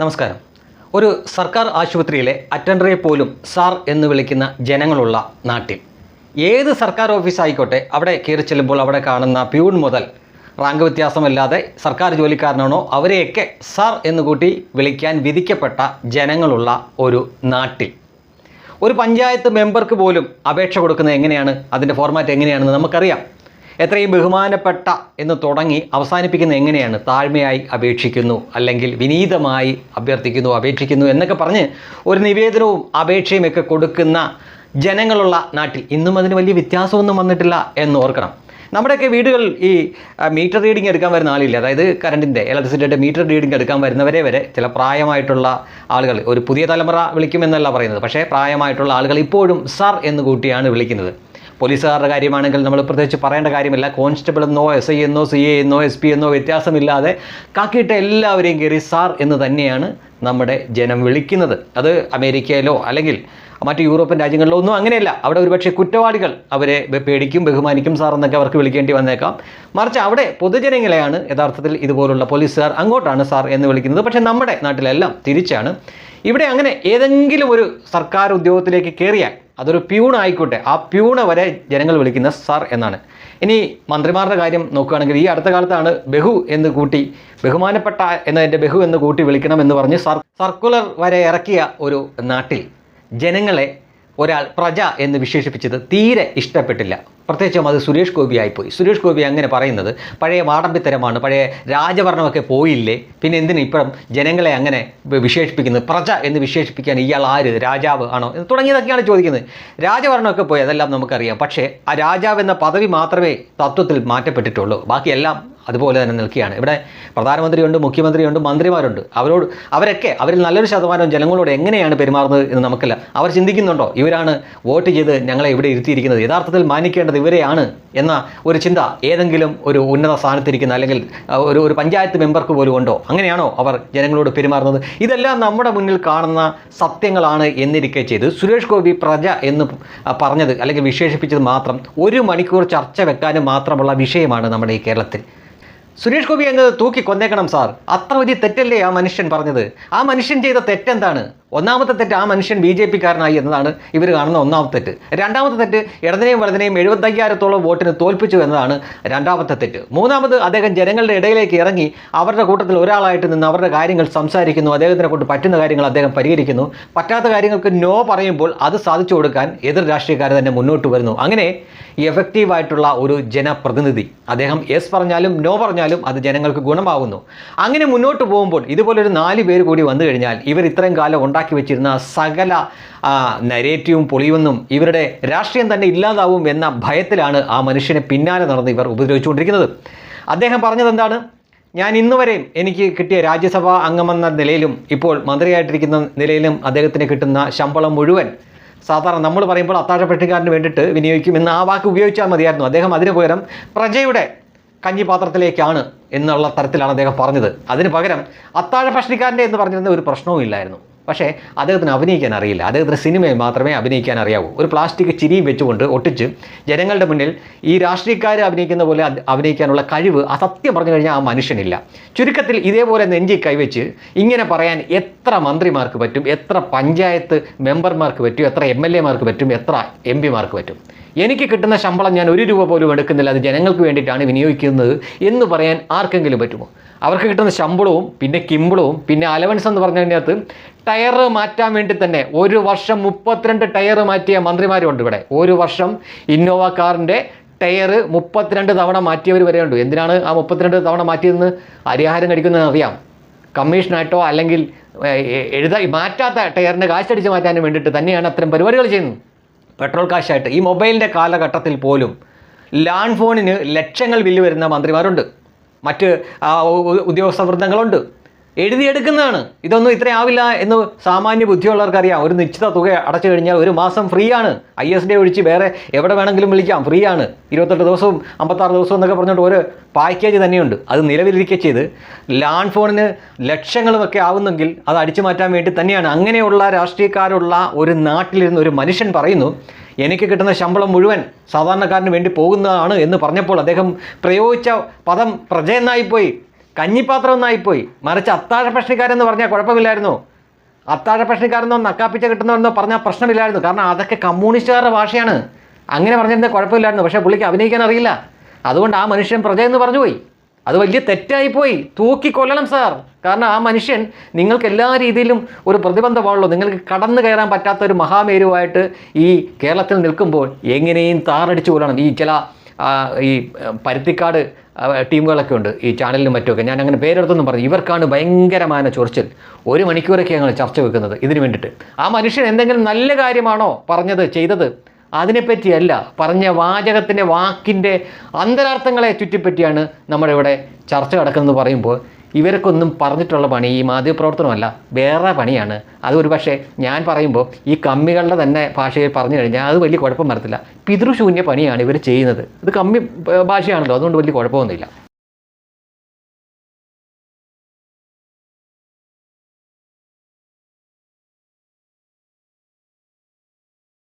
നമസ്കാരം. ഒരു സർക്കാർ ആശുപത്രിയിലെ അറ്റൻഡറെ പോലും സാർ എന്ന് വിളിക്കുന്ന ജനങ്ങളുള്ള നാട്ടിൽ. ഏത് സർക്കാർ ഓഫീസ് ആയിക്കോട്ടെ അവിടെ കയറി ചെല്ലുമ്പോൾ അവിടെ കാണുന്ന പ്യൂൺ മുതൽ റാങ്ക് വ്യത്യാസമില്ലാതെ സർക്കാർ ജോലിക്കാരനാണോ അവരെയൊക്കെ സാർ എന്ന് കൂട്ടി വിളിക്കാൻ വിധിക്കപ്പെട്ട ജനങ്ങളുള്ള ഒരു നാട്ടിൽ. ഒരു പഞ്ചായത്ത് മെമ്പർക്ക് പോലും അപേക്ഷ കൊടുക്കുന്നത് എങ്ങനെയാണ്? അതിന്റെ ഫോർമാറ്റ് എങ്ങനെയാണെന്ന് നമുക്കറിയാം. എത്രയും ബഹുമാനപ്പെട്ട എന്ന് തുടങ്ങി അവസാനിപ്പിക്കുന്നത് എങ്ങനെയാണ്? താഴ്മയായി അപേക്ഷിക്കുന്നു അല്ലെങ്കിൽ വിനീതമായി അഭ്യർത്ഥിക്കുന്നു അപേക്ഷിക്കുന്നു എന്നൊക്കെ പറഞ്ഞ് ഒരു നിവേദനവും അപേക്ഷയും ഒക്കെ കൊടുക്കുന്ന ജനങ്ങളുള്ള നാട്ടിൽ ഇന്നും അതിന് വലിയ വ്യത്യാസമൊന്നും വന്നിട്ടില്ല എന്ന് ഓർക്കണം. നമ്മുടെയൊക്കെ വീടുകളിൽ ഈ മീറ്റർ റീഡിംഗ് എടുക്കാൻ വരുന്ന ആളില്ല അതായത് കറണ്ടിന്റെ ഇലക്ട്രിസിറ്റിയുടെ മീറ്റർ റീഡിംഗ് എടുക്കാൻ വരുന്നവരെ വരെ ചില പ്രായമായിട്ടുള്ള ആളുകൾ ഒരു പുതിയ തലമുറ വിളിക്കുമെന്നല്ല പറയുന്നത്. പക്ഷേ പ്രായമായിട്ടുള്ള ആളുകൾ ഇപ്പോഴും സർ എന്ന് കൂട്ടിയാണ് വിളിക്കുന്നത്. പോലീസുകാരുടെ കാര്യമാണെങ്കിൽ നമ്മൾ പ്രത്യേകിച്ച് പറയേണ്ട കാര്യമില്ല. കോൺസ്റ്റബിൾ എന്നോ എസ് ഐ എന്നോ സി എ എന്നോ എസ് പി എന്നോ വ്യത്യാസമില്ലാതെ കാക്കിയിട്ട എല്ലാവരെയും കയറി സാർ എന്ന് തന്നെയാണ് നമ്മുടെ ജനം വിളിക്കുന്നത്. അത് അമേരിക്കയിലോ അല്ലെങ്കിൽ മറ്റ് യൂറോപ്യൻ രാജ്യങ്ങളിലോ ഒന്നും അങ്ങനെയല്ല. അവിടെ ഒരുപക്ഷെ കുറ്റവാളികൾ അവരെ പേടിക്കും ബഹുമാനിക്കും സാർ എന്നൊക്കെ അവർക്ക് വിളിക്കേണ്ടി വന്നേക്കാം. മറിച്ച് അവിടെ പൊതുജനങ്ങളെയാണ് യഥാർത്ഥത്തിൽ ഇതുപോലുള്ള പോലീസുകാർ അങ്ങോട്ടാണ് സാർ എന്ന് വിളിക്കുന്നത്. പക്ഷേ നമ്മുടെ നാട്ടിലെല്ലാം തിരിച്ചാണ് ഇവിടെ അങ്ങനെ ഏതെങ്കിലും ഒരു സർക്കാർ ഉദ്യോഗത്തിലേക്ക് കയറിയാൽ അതൊരു പ്യൂൺ ആയിക്കോട്ടെ. ആ പ്യൂണ വരെ ജനങ്ങൾ വിളിക്കുന്ന സർ എന്നാണ്. ഇനി മന്ത്രിമാരുടെ കാര്യം നോക്കുകയാണെങ്കിൽ ഈ അടുത്ത കാലത്താണ് ബഹു എന്ന് കൂട്ടി ബഹുമാനപ്പെട്ട എന്നതിന്റെ ബഹു എന്ന് കൂട്ടി വിളിക്കണം എന്ന് പറഞ്ഞ് സർ സർക്കുലർ വരെ ഇറക്കിയ ഒരു നാട്ടിൽ ജനങ്ങളെ ഒരാൾ പ്രജ എന്ന് വിശേഷിപ്പിച്ചത് തീരെ ഇഷ്ടപ്പെട്ടില്ല. പ്രത്യേകിച്ചും അത് സുരേഷ് ഗോപി ആയിപ്പോയി. സുരേഷ് ഗോപി അങ്ങനെ പറയുന്നത് പഴയ വാടമ്പിത്തരമാണ് പഴയ രാജഭരണമൊക്കെ പോയില്ലേ പിന്നെ എന്തിനു ഇപ്പം ജനങ്ങളെ അങ്ങനെ വിശേഷിപ്പിക്കുന്നത്? പ്രജ എന്ന് വിശേഷിപ്പിക്കാൻ ഇയാൾ ആര്? രാജാവ് ആണോ? എന്ന് തുടങ്ങിയതൊക്കെയാണ് ചോദിക്കുന്നത്. രാജഭരണമൊക്കെ പോയി അതെല്ലാം നമുക്കറിയാം. പക്ഷേ ആ രാജാവ് എന്ന പദവി മാത്രമേ തത്വത്തിൽ മാറ്റപ്പെട്ടിട്ടുള്ളൂ. ബാക്കിയെല്ലാം അതുപോലെ തന്നെ നിൽക്കുകയാണ്. ഇവിടെ പ്രധാനമന്ത്രിയുണ്ട് മുഖ്യമന്ത്രിയുണ്ട് മന്ത്രിമാരുണ്ട്. അവരോട് അവരൊക്കെ അവരിൽ നല്ലൊരു ശതമാനം ജനങ്ങളോട് എങ്ങനെയാണ് പെരുമാറുന്നത് എന്ന് നമുക്കല്ല. അവർ ചിന്തിക്കുന്നുണ്ടോ? ഇവരാണ് വോട്ട് ചെയ്ത് ഞങ്ങളെ ഇവിടെ ഇരുത്തിയിരിക്കുന്നത്. യഥാർത്ഥത്തിൽ മാനിക്കേണ്ടത് ഇവരെയാണ് എന്ന ഒരു ചിന്ത ഏതെങ്കിലും ഒരു ഉന്നത സ്ഥാനത്തിരിക്കുന്ന അല്ലെങ്കിൽ ഒരു ഒരു പഞ്ചായത്ത് മെമ്പർക്ക് പോലും ഉണ്ടോ? അങ്ങനെയാണോ അവർ ജനങ്ങളോട് പെരുമാറുന്നത്? ഇതെല്ലാം നമ്മുടെ മുന്നിൽ കാണുന്ന സത്യങ്ങളാണ് എന്നിരിക്കെ ചെയ്ത് സുരേഷ് ഗോപി പ്രജ എന്ന് പറഞ്ഞത് അല്ലെങ്കിൽ വിശേഷിപ്പിച്ചത് മാത്രം ഒരു മണിക്കൂർ ചർച്ച വെക്കാനും മാത്രമുള്ള വിഷയമാണ് നമ്മുടെ ഈ കേരളത്തിൽ. സുരേഷ് ഗോപി അങ്ങ് തൂക്കി കൊന്നേക്കണം സാർ. അത്ര വലിയ തെറ്റല്ലേ ആ മനുഷ്യൻ പറഞ്ഞത്? ആ മനുഷ്യൻ ചെയ്ത തെറ്റെന്താണ്? ഒന്നാമത്തെ തെറ്റ് ആ മനുഷ്യൻ ബി ജെ പിക്കാരനായി എന്നതാണ് ഇവർ കാണുന്ന ഒന്നാമത്തെ തെറ്റ്. രണ്ടാമത്തെ തെറ്റ് ഇടതിനെയും വലതിനെയും എഴുപത്തയ്യായിരത്തോളം വോട്ടിന് തോൽപ്പിച്ചു എന്നതാണ് രണ്ടാമത്തെ തെറ്റ്. മൂന്നാമത് അദ്ദേഹം ജനങ്ങളുടെ ഇടയിലേക്ക് ഇറങ്ങി അവരുടെ കൂട്ടത്തിൽ ഒരാളായിട്ട് നിന്ന് അവരുടെ കാര്യങ്ങൾ സംസാരിക്കുന്നു അദ്ദേഹത്തിനെ കൊണ്ട് പറ്റുന്ന കാര്യങ്ങൾ അദ്ദേഹം പരിഹരിക്കുന്നു. പറ്റാത്ത കാര്യങ്ങൾക്ക് നോ പറയുമ്പോൾ അത് സാധിച്ചു കൊടുക്കാൻ എതിർ രാഷ്ട്രീയക്കാർ തന്നെ മുന്നോട്ട് വരുന്നു. അങ്ങനെ എഫക്റ്റീവായിട്ടുള്ള ഒരു ജനപ്രതിനിധി അദ്ദേഹം യെസ് പറഞ്ഞാലും നോ പറഞ്ഞാലും അത് ജനങ്ങൾക്ക് ഗുണമാകുന്നു അങ്ങനെ മുന്നോട്ട് പോകുമ്പോൾ ഇതുപോലൊരു നാല് പേര് കൂടി വന്നു കഴിഞ്ഞാൽ ഇവർ ഇത്രയും കാലം ഉണ്ടാക്കി വെച്ചിരുന്ന സകല നരേറ്റീവും പൊളിയുമെന്നും ഇവരുടെ രാഷ്ട്രീയം തന്നെ ഇല്ലാതാവും എന്ന ഭയത്തിലാണ് ആ മനുഷ്യനെ പിന്നാലെ നടന്ന് ഇവർ ഉപദ്രവിച്ചുകൊണ്ടിരിക്കുന്നത്. അദ്ദേഹം പറഞ്ഞത് എന്താണ്? ഞാൻ ഇന്നുവരെയും എനിക്ക് കിട്ടിയ രാജ്യസഭാ അംഗമെന്ന നിലയിലും ഇപ്പോൾ മന്ത്രിയായിട്ടിരിക്കുന്ന നിലയിലും അദ്ദേഹത്തിന് കിട്ടുന്ന ശമ്പളം മുഴുവൻ സാധാരണ നമ്മൾ പറയുമ്പോൾ അത്താഴപ്പെട്ടിക്കാരന് വേണ്ടിയിട്ട് വിനിയോഗിക്കും എന്ന് ആ വാക്ക് ഉപയോഗിച്ചാൽ മതിയായിരുന്നു. അദ്ദേഹം അതിന് പകരം പ്രജയുടെ കഞ്ഞിപാത്രത്തിലേക്കാണ് എന്നുള്ള തരത്തിലാണ് അദ്ദേഹം പറഞ്ഞത്. അതിന് പകരം അത്താഴ ഭക്ഷണിക്കാരന്റെ എന്ന് പറഞ്ഞിരുന്ന ഒരു പ്രശ്നവും ഇല്ലായിരുന്നു. പക്ഷേ അദ്ദേഹത്തിന് അഭിനയിക്കാൻ അറിയില്ല. അദ്ദേഹത്തിന് സിനിമയിൽ മാത്രമേ അഭിനയിക്കാൻ അറിയാവൂ. ഒരു പ്ലാസ്റ്റിക് ചിരിയും വെച്ചുകൊണ്ട് ഒട്ടിച്ച് ജനങ്ങളുടെ മുന്നിൽ ഈ രാഷ്ട്രീയക്കാർ അഭിനയിക്കുന്ന പോലെ അഭിനയിക്കാനുള്ള കഴിവ് അസത്യം സത്യം പറഞ്ഞു കഴിഞ്ഞാൽ ആ മനുഷ്യനില്ല. ചുരുക്കത്തിൽ ഇതേപോലെ നെഞ്ചി കൈവച്ച് ഇങ്ങനെ പറയാൻ എത്ര മന്ത്രിമാർക്ക് പറ്റും? എത്ര പഞ്ചായത്ത് മെമ്പർമാർക്ക് പറ്റും? എത്ര എം എൽ എമാർക്ക് പറ്റും? എത്ര എം പിമാർക്ക് പറ്റും? എനിക്ക് കിട്ടുന്ന ശമ്പളം ഞാൻ ഒരു രൂപ പോലും എടുക്കുന്നില്ല. അത് ജനങ്ങൾക്ക് വേണ്ടിയിട്ടാണ് വിനിയോഗിക്കുന്നത് എന്ന് പറയാൻ ആർക്കെങ്കിലും പറ്റുമോ? അവർക്ക് കിട്ടുന്ന ശമ്പളവും പിന്നെ കിമ്പിളവും പിന്നെ അലവൻസ് എന്ന് പറഞ്ഞതിനകത്ത് ടയർ മാറ്റാൻ വേണ്ടി തന്നെ ഒരു വർഷം മുപ്പത്തിരണ്ട് ടയർ മാറ്റിയ മന്ത്രിമാരുണ്ട് ഇവിടെ. ഒരു വർഷം ഇന്നോവ കാറിന്റെ ടയർ മുപ്പത്തിരണ്ട് തവണ മാറ്റിയവർ വരെയുണ്ട് എന്തിനാണ് ആ മുപ്പത്തിരണ്ട് തവണ മാറ്റിയതെന്ന് അരിഹാരം കടിക്കുന്നതെന്ന് അറിയാം. കമ്മീഷനായിട്ടോ അല്ലെങ്കിൽ എഴുതാ മാറ്റാത്ത ടയറിന്റെ കാശടിച്ച് മാറ്റാനും വേണ്ടിയിട്ട് തന്നെയാണ് അത്തരം പരിപാടികൾ ചെയ്യുന്നത്. പെട്രോൾ കാശായിട്ട്. ഈ മൊബൈലിന്റെ കാലഘട്ടത്തിൽ പോലും ലാൻഡ് ഫോണിന് ലക്ഷങ്ങൾ ബില്ല് വരുന്ന മന്ത്രിമാരുണ്ട്. മറ്റ് ഉദ്യോഗസ്ഥ വൃന്ദങ്ങളുണ്ട് എഴുതിയെടുക്കുന്നതാണ്. ഇതൊന്നും ഇത്രയാവില്ല എന്ന് സാമാന്യ ബുദ്ധിയുള്ളവർക്കറിയാം. ഒരു നിശ്ചിത തുക അടച്ചു കഴിഞ്ഞാൽ ഒരു മാസം ഫ്രീ ആണ് ഐ എസ് ഡി ഒഴിച്ച് വേറെ എവിടെ വേണമെങ്കിലും വിളിക്കാം. ഫ്രീ ആണ് ഇരുപത്തെട്ട് ദിവസവും അമ്പത്താറ് ദിവസവും എന്നൊക്കെ പറഞ്ഞിട്ട് ഒരു പാക്കേജ് തന്നെയുണ്ട്. അത് നിലവിലിരിക്കുക ചെയ്ത് ലാൻഡ് ഫോണിന് ലക്ഷങ്ങളുമൊക്കെ ആവുന്നെങ്കിൽ അത് അടിച്ചു മാറ്റാൻ വേണ്ടി തന്നെയാണ്. അങ്ങനെയുള്ള രാഷ്ട്രീയക്കാരുള്ള ഒരു നാട്ടിലിരുന്ന് ഒരു മനുഷ്യൻ പറയുന്നു എനിക്ക് കിട്ടുന്ന ശമ്പളം മുഴുവൻ സാധാരണക്കാരന് വേണ്ടി പോകുന്നതാണ് എന്ന് പറഞ്ഞപ്പോൾ അദ്ദേഹം പ്രയോഗിച്ച പദം പ്രജ എന്നായിപ്പോയി കഞ്ഞിപ്പാത്രം എന്നായിപ്പോയി മറിച്ച് അത്താഴ പ്രശ്നക്കാരെന്ന് പറഞ്ഞാൽ കുഴപ്പമില്ലായിരുന്നു. അത്താഴ പ്രശ്നക്കാരെന്നോ നക്കാപ്പിച്ച കിട്ടുന്നവരെന്നോ പറഞ്ഞാൽ പ്രശ്നമില്ലായിരുന്നു. കാരണം അതൊക്കെ കമ്മ്യൂണിസ്റ്റുകാരുടെ ഭാഷയാണ്. അങ്ങനെ പറഞ്ഞിരുന്ന കുഴപ്പമില്ലായിരുന്നു. പക്ഷേ പുള്ളിക്ക് അഭിനയിക്കാൻ അറിയില്ല. അതുകൊണ്ട് ആ മനുഷ്യൻ പ്രജ എന്ന് പറഞ്ഞു പോയി അത് വലിയ തെറ്റായി പോയി. തൂക്കി കൊല്ലണം സാർ കാരണം ആ മനുഷ്യൻ നിങ്ങൾക്ക് എല്ലാ രീതിയിലും ഒരു പ്രതിബന്ധമാണല്ലോ. നിങ്ങൾക്ക് കടന്നു കയറാൻ പറ്റാത്ത ഒരു മഹാമേരുവായിട്ട് ഈ കേരളത്തിൽ നിൽക്കുമ്പോൾ എങ്ങനെയും താറടിച്ചു കൊല്ലണം. ഈ ചില ഈ പരുത്തിക്കാട് ടീമുകളൊക്കെ ഉണ്ട്. ഈ ചാനലിലും മറ്റുമൊക്കെ. ഞാൻ അങ്ങനെ പേരെടുത്തൊന്നും പറഞ്ഞു. ഇവർക്കാണ് ഭയങ്കരമായ ചൊറിച്ചിൽ. ഒരു മണിക്കൂറൊക്കെ ഞങ്ങൾ ചർച്ച വെക്കുന്നത് ഇതിന് വേണ്ടിയിട്ട്. ആ മനുഷ്യൻ എന്തെങ്കിലും നല്ല കാര്യമാണോ പറഞ്ഞത് ചെയ്തത്? അതിനെപ്പറ്റിയല്ല പറഞ്ഞ വാചകത്തിന്റെ വാക്കിന്റെ അന്തരാർത്ഥങ്ങളെ ചുറ്റിപ്പറ്റിയാണ് നമ്മുടെ ഇവിടെ ചർച്ച നടക്കുന്നത് പറയുമ്പോൾ ഇവർക്കൊന്നും പറഞ്ഞിട്ടുള്ള പണി ഈ മാധ്യമപ്രവർത്തനമല്ല വേറെ പണിയാണ്. അത് ഒരു പക്ഷേ ഞാൻ പറയുമ്പോൾ ഈ കമ്മികളുടെ തന്നെ ഭാഷയിൽ പറഞ്ഞു കഴിഞ്ഞാൽ അത് വലിയ കുഴപ്പം വരത്തില്ല. പിതൃശൂന്യ പണിയാണ് ഇവർ ചെയ്യുന്നത്. ഇത് കമ്മി ഭാഷയാണല്ലോ അതുകൊണ്ട് വലിയ കുഴപ്പമൊന്നുമില്ല.